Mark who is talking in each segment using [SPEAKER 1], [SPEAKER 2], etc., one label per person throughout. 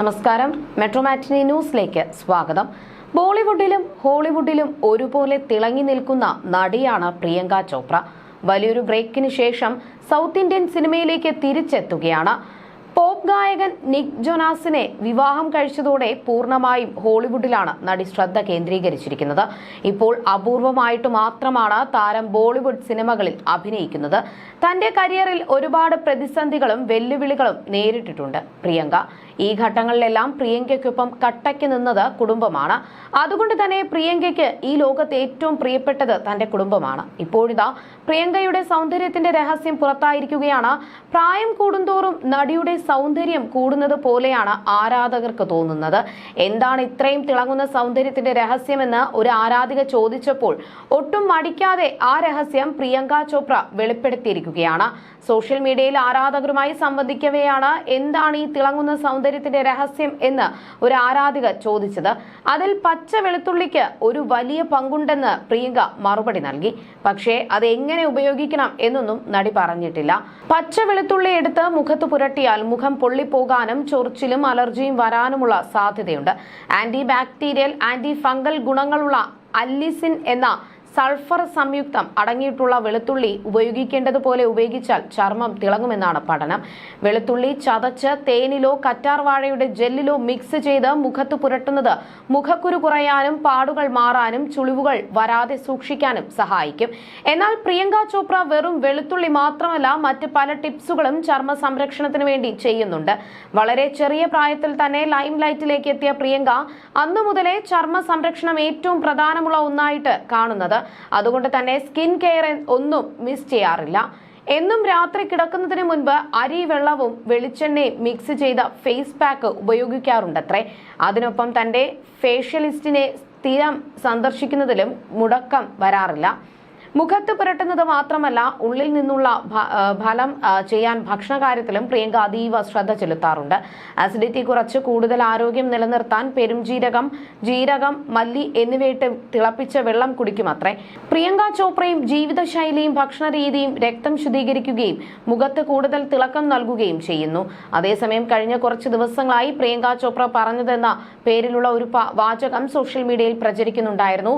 [SPEAKER 1] നമസ്കാരം. മെട്രോമാറ്റിനി ന്യൂസിലേക്ക് സ്വാഗതം. ബോളിവുഡിലും ഹോളിവുഡിലും ഒരുപോലെ തിളങ്ങി നിൽക്കുന്ന നടിയാണ് പ്രിയങ്ക ചോപ്ര. വലിയൊരു ബ്രേക്കിന് ശേഷം സൗത്ത് ഇന്ത്യൻ സിനിമയിലേക്ക് തിരിച്ചെത്തുകയാണ്. പോപ്പ് ഗായകൻ നിക് ജൊനാസിനെ വിവാഹം കഴിച്ചതോടെ പൂർണമായും ഹോളിവുഡിലാണ് നടി ശ്രദ്ധ കേന്ദ്രീകരിച്ചിരിക്കുന്നത്. ഇപ്പോൾ അപൂർവമായിട്ട് മാത്രമാണ് താരം ബോളിവുഡ് സിനിമകളിൽ അഭിനയിക്കുന്നത്. തന്റെ കരിയറിൽ ഒരുപാട് പ്രതിസന്ധികളും വെല്ലുവിളികളും നേരിട്ടിട്ടുണ്ട് പ്രിയങ്ക. ഈ ഘട്ടങ്ങളിലെല്ലാം പ്രിയങ്കയ്ക്കൊപ്പം കട്ടയ്ക്ക് നിന്നത് കുടുംബമാണ്. അതുകൊണ്ട് തന്നെ പ്രിയങ്കയ്ക്ക് ഈ ലോകത്ത് ഏറ്റവും പ്രിയപ്പെട്ടത് തന്റെ കുടുംബമാണ്. ഇപ്പോഴിതാ പ്രിയങ്കയുടെ സൗന്ദര്യത്തിന്റെ രഹസ്യം പുറത്തായിരിക്കുകയാണ്. പ്രായം കൂടുന്തോറും നടിയുടെ സൗന്ദര്യം കൂടുന്നത് പോലെയാണ് ആരാധകർക്ക് തോന്നുന്നത്. എന്താണ് ഇത്രയും തിളങ്ങുന്ന സൗന്ദര്യത്തിന്റെ രഹസ്യമെന്ന് ഒരു ആരാധിക ചോദിച്ചപ്പോൾ ഒട്ടും മടിക്കാതെ ആ രഹസ്യം പ്രിയങ്ക ചോപ്ര വെളിപ്പെടുത്തിയിരിക്കുകയാണ്. സോഷ്യൽ മീഡിയയിൽ ആരാധകരുമായി സംവദിക്കവെയാണ് എന്താണ് ഈ തിളങ്ങുന്ന സൗന്ദര്യത്തിന്റെ രഹസ്യം എന്ന് ഒരു ആരാധിക ചോദിച്ചത്. അതിൽ പച്ച വെളുത്തുള്ളിക്ക് ഒരു വലിയ പങ്കുണ്ടെന്ന് പ്രിയങ്ക മറുപടി നൽകി. പക്ഷേ അത് എങ്ങനെ ഉപയോഗിക്കണം എന്നൊന്നും നടി പറഞ്ഞിട്ടില്ല. പച്ച വെളുത്തുള്ളി എടുത്ത് മുഖത്ത് പുരട്ടിയാൽ മുഖം പൊള്ളിപ്പോകാനും ചൊറിച്ചിലും അലർജിയും വരാനുമുള്ള സാധ്യതയുണ്ട്. ആന്റി ബാക്ടീരിയൽ ആന്റി ഫംഗൽ ഗുണങ്ങളുള്ള അല്ലിസിൻ എന്ന സൾഫർ സംയുക്തം അടങ്ങിയിട്ടുള്ള വെളുത്തുള്ളി ഉപയോഗിക്കേണ്ടതുപോലെ ഉപയോഗിച്ചാൽ ചർമ്മം തിളങ്ങുമെന്നാണ് പഠനം. വെളുത്തുള്ളി ചതച്ച് തേനിലോ കറ്റാർവാഴയുടെ ജെല്ലിലോ മിക്സ് ചെയ്ത് മുഖത്ത് പുരട്ടുന്നത് മുഖക്കുരു കുറയാനും പാടുകൾ മാറാനും ചുളിവുകൾ വരാതെ സൂക്ഷിക്കാനും സഹായിക്കും. എന്നാൽ പ്രിയങ്ക ചോപ്ര വെറും വെളുത്തുള്ളി മാത്രമല്ല മറ്റ് പല ടിപ്സുകളും ചർമ്മ സംരക്ഷണത്തിന് വേണ്ടി ചെയ്യുന്നുണ്ട്. വളരെ ചെറിയ പ്രായത്തിൽ തന്നെ ലൈം ലൈറ്റിലേക്ക് എത്തിയ പ്രിയങ്ക അന്നു മുതലേ ചർമ്മ സംരക്ഷണം ഏറ്റവും പ്രധാനമുള്ള ഒന്നായിട്ട് കാണുന്നത്. അതുകൊണ്ട് തന്നെ സ്കിൻ കെയർ ഒന്നും മിസ് ചെയ്യാറില്ല. എന്നും രാത്രി കിടക്കുന്നതിന് മുൻപ് അരി വെള്ളവും വെളിച്ചെണ്ണയും മിക്സ് ചെയ്ത ഫേസ് പാക്ക് ഉപയോഗിക്കാറുണ്ടത്രേ. അതിനൊപ്പം തന്റെ ഫേഷ്യലിസ്റ്റിനെ സ്ഥിരം സന്ദർശിക്കുന്നതിലും മുടക്കം വരാറില്ല. മുഖത്ത് പുരട്ടുന്നത് മാത്രമല്ല ഉള്ളിൽ നിന്നുള്ള ഫലം ചെയ്യാൻ ഭക്ഷണ കാര്യത്തിലും പ്രിയങ്ക അതീവ ശ്രദ്ധ ചെലുത്താറുണ്ട്. ആസിഡിറ്റി കുറച്ച് കൂടുതൽ ആരോഗ്യം നിലനിർത്താൻ പെരുംജീരകം ജീരകം മല്ലി എന്നിവയിട്ട് തിളപ്പിച്ച വെള്ളം കുടിക്കുമത്രേ പ്രിയങ്ക ചോപ്രയും ജീവിതശൈലിയും ഭക്ഷണ രീതിയും രക്തം ശുദ്ധീകരിക്കുകയും മുഖത്ത് കൂടുതൽ തിളക്കം നൽകുകയും ചെയ്യുന്നു. അതേസമയം കഴിഞ്ഞ കുറച്ച് ദിവസങ്ങളായി പ്രിയങ്ക ചോപ്ര പറഞ്ഞതെന്ന പേരിലുള്ള ഒരു വാചകം സോഷ്യൽ മീഡിയയിൽ പ്രചരിക്കുന്നുണ്ടായിരുന്നു.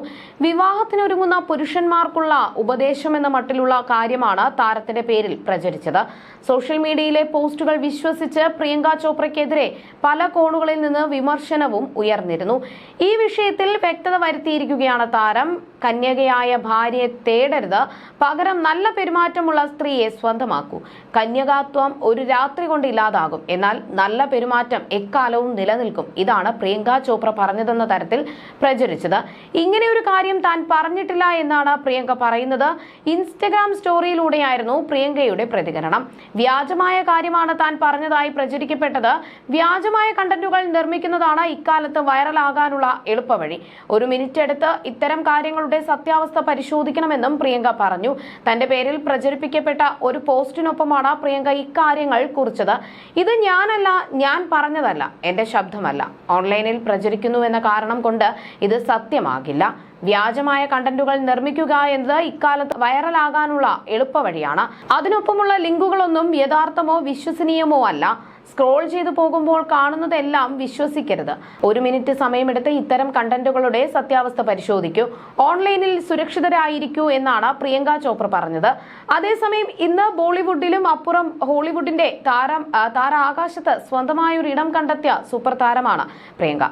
[SPEAKER 1] വിവാഹത്തിനൊരുങ്ങുന്ന പുരുഷന്മാർക്കുള്ള ഉപദേശം എന്ന മട്ടിലുള്ള കാര്യമാണ് താരത്തിന്റെ പേരിൽ പ്രചരിച്ചത്. സോഷ്യൽ മീഡിയയിലെ പോസ്റ്റുകൾ വിശ്വസിച്ച് പ്രിയങ്ക ചോപ്രയ്ക്കെതിരെ പല കോണുകളിൽ നിന്ന് വിമർശനവും ഉയർന്നിരുന്നു. ഈ വിഷയത്തിൽ വ്യക്തത വരുത്തിയിരിക്കുകയാണ് താരം. കന്യകയായ ഭാര്യയെ തേടരുത്. പകരം നല്ല പെരുമാറ്റമുള്ള സ്ത്രീയെ സ്വന്തമാക്കൂ. കന്യകാത്വം ഒരു രാത്രി കൊണ്ട് ഇല്ലാതാകും. എന്നാൽ നല്ല പെരുമാറ്റം എക്കാലവും നിലനിൽക്കും. ഇതാണ് പ്രിയങ്ക ചോപ്ര പറഞ്ഞതെന്ന തരത്തിൽ പ്രചരിച്ചത്. ഇങ്ങനെ ഒരു കാര്യം താൻ പറഞ്ഞിട്ടില്ല എന്നാണ് പ്രിയങ്ക പറയുന്നത് ഇൻസ്റ്റഗ്രാം സ്റ്റോറിയിലൂടെയായിരുന്നു പ്രിയങ്കയുടെ പ്രതികരണം. വ്യാജമായ കാര്യമാണ് താൻ പറഞ്ഞതായി പ്രചരിക്കപ്പെട്ടത്. വ്യാജമായ കണ്ടന്റുകൾ നിർമ്മിക്കുന്നതാണ് ഇക്കാലത്ത് വൈറലാകാനുള്ള എളുപ്പവഴി. ഒരു മിനിറ്റ് എടുത്ത് ഇത്തരം കാര്യങ്ങളുടെ സത്യാവസ്ഥ പരിശോധിക്കണമെന്നും പ്രിയങ്ക പറഞ്ഞു. തന്റെ പേരിൽ പ്രചരിപ്പിക്കപ്പെട്ട ഒരു പോസ്റ്റിനൊപ്പമാണ് പ്രിയങ്ക ഇക്കാര്യങ്ങൾ കുറിച്ചത്. ഇത് ഞാനല്ല ഞാൻ പറഞ്ഞതല്ല എന്റെ ശബ്ദമല്ല. ഓൺലൈനിൽ പ്രചരിക്കുന്നു എന്ന കാരണം കൊണ്ട് ഇത് സത്യമാകില്ല. വ്യാജമായ കണ്ടന്റുകൾ നിർമ്മിക്കുക എന്നത് ഇക്കാലത്ത് വൈറലാകാനുള്ള എളുപ്പവഴിയാണ്. അതിനൊപ്പമുള്ള ലിങ്കുകളൊന്നും യഥാർത്ഥമോ വിശ്വസനീയമോ അല്ല. സ്ക്രോൾ ചെയ്തു പോകുമ്പോൾ കാണുന്നതെല്ലാം വിശ്വസിക്കരുത്. ഒരു മിനിറ്റ് സമയമെടുത്ത് ഇത്തരം കണ്ടന്റുകളുടെ സത്യാവസ്ഥ പരിശോധിക്കൂ. ഓൺലൈനിൽ സുരക്ഷിതരായിരിക്കൂ എന്നാണ് പ്രിയങ്ക ചോപ്ര പറഞ്ഞത്. അതേസമയം ഇന്ന് ബോളിവുഡിലും അപ്പുറം ഹോളിവുഡിന്റെ താരം താര ആകാശത്ത് സ്വന്തമായൊരു ഇടം കണ്ടെത്തിയ സൂപ്പർ താരമാണ് പ്രിയങ്ക.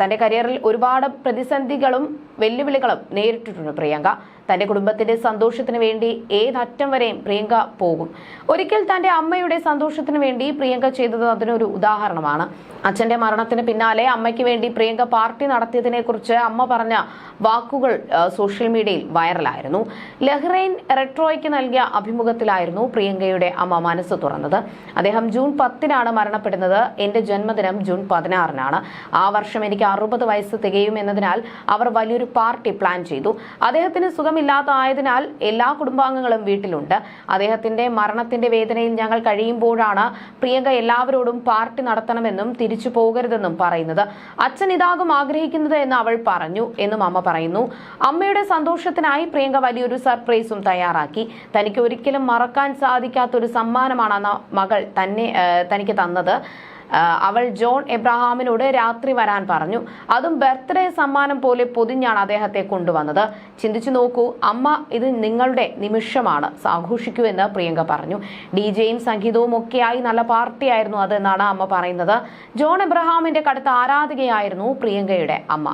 [SPEAKER 1] തന്റെ കരിയറിൽ ഒരുപാട് പ്രതിസന്ധികളും വെല്ലുവിളികളും നേരിട്ടിട്ടുണ്ട് പ്രിയങ്ക. തന്റെ കുടുംബത്തിന്റെ സന്തോഷത്തിന് വേണ്ടി ഏതറ്റം വരെയും പ്രിയങ്ക പോകും. ഒരിക്കൽ തന്റെ അമ്മയുടെ സന്തോഷത്തിന് വേണ്ടി പ്രിയങ്ക ചെയ്തത് അതിനൊരു ഉദാഹരണമാണ്. അച്ഛന്റെ മരണത്തിന് പിന്നാലെ അമ്മയ്ക്ക് വേണ്ടി പ്രിയങ്ക പാർട്ടി നടത്തിയതിനെ കുറിച്ച് അമ്മ പറഞ്ഞ വാക്കുകൾ സോഷ്യൽ മീഡിയയിൽ വൈറലായിരുന്നു. ലഹ്റൈൻ റെട്രോയ്ക്ക് നൽകിയ അഭിമുഖത്തിലായിരുന്നു പ്രിയങ്കയുടെ അമ്മ മനസ്സ് തുറന്നത്. അദ്ദേഹം ജൂൺ പത്തിനാണ് മരണപ്പെടുന്നത്. എന്റെ ജന്മദിനം ജൂൺ പതിനാറിനാണ്. ആ വർഷം എനിക്ക് അറുപത് വയസ്സ് തികയും എന്നതിനാൽ അവർ വലിയൊരു പാർട്ടി പ്ലാൻ ചെയ്തു. അദ്ദേഹത്തിന് സുഖമില്ലാതായതിനാൽ എല്ലാ കുടുംബാംഗങ്ങളും വീട്ടിലുണ്ട്. അദ്ദേഹത്തിന്റെ മരണത്തിന്റെ വേദനയിൽ ഞങ്ങൾ കഴിയുമ്പോഴാണ് പ്രിയങ്ക എല്ലാവരോടും പാർട്ടി നടത്തണമെന്നും തിരിച്ചു പോകരുതെന്നും പറയുന്നത്. അച്ഛൻ ഇതാകും ആഗ്രഹിക്കുന്നത് എന്ന് അവൾ പറഞ്ഞു എന്നും അമ്മ പറയുന്നു. അമ്മയുടെ സന്തോഷത്തിനായി പ്രിയങ്ക വലിയൊരു സർപ്രൈസും തയ്യാറാക്കി. തനിക്ക് ഒരിക്കലും മറക്കാൻ സാധിക്കാത്ത ഒരു സമ്മാനമാണ് മകൾ തന്നെ തനിക്ക് തന്നത്. അവൾ ജോൺ എബ്രഹാമിനോട് രാത്രി വരാൻ പറഞ്ഞു. അതും ബർത്ത്ഡേ സമ്മാനം പോലെ പൊതിഞ്ഞാണ് അദ്ദേഹത്തെ കൊണ്ടുവന്നത്. ചിന്തിച്ചു നോക്കൂ അമ്മ ഇത് നിങ്ങളുടെ നിമിഷമാണ്. ആഘോഷിക്കൂ എന്ന് പ്രിയങ്ക പറഞ്ഞു. ഡി ജെയും സംഗീതവും ഒക്കെയായി നല്ല പാർട്ടിയായിരുന്നു അതെന്നാണ് അമ്മ പറയുന്നത്. ജോൺ എബ്രഹാമിന്റെ കടുത്ത ആരാധികയായിരുന്നു പ്രിയങ്കയുടെ അമ്മ.